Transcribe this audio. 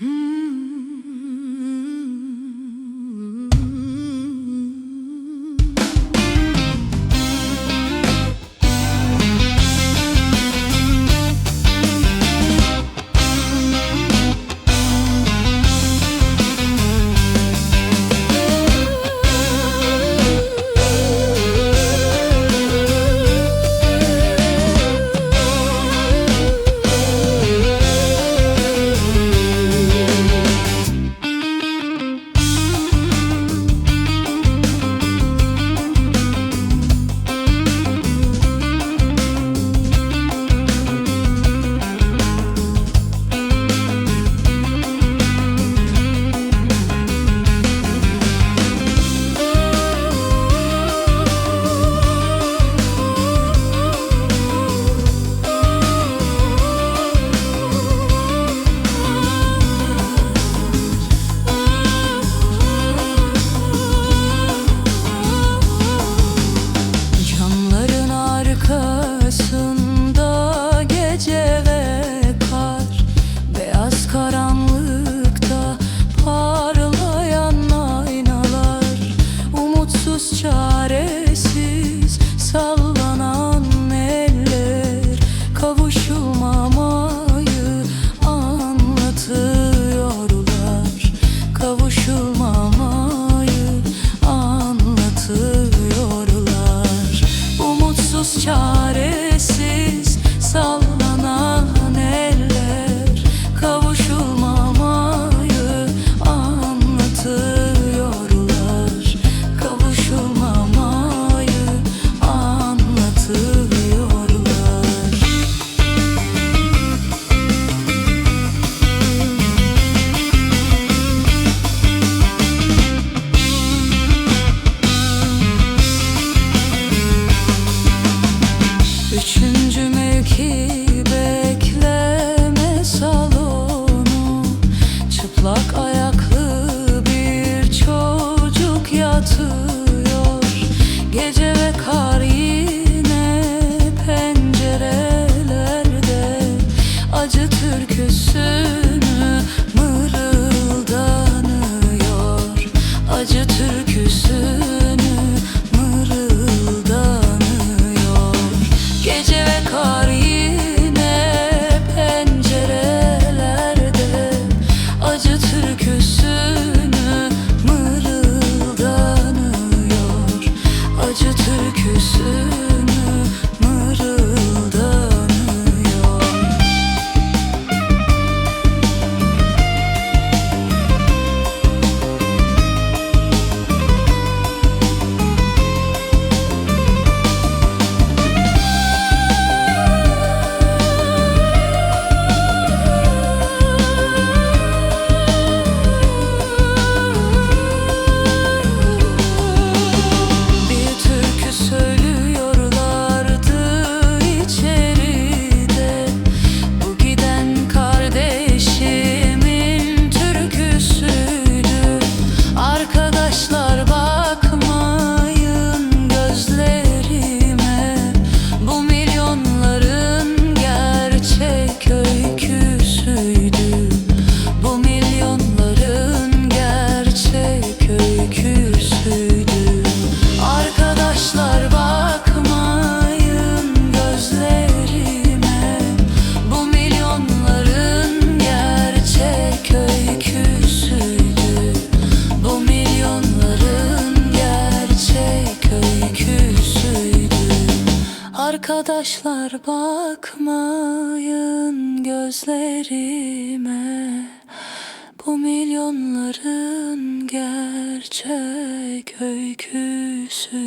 Hmm. batıyor Gece ve kar yine pencerelerde. Acı türküsünü mırıldanıyor. Acı türküsünü Arkadaşlar bakmayın gözlerime. Bu milyonların gerçek öyküsüydü.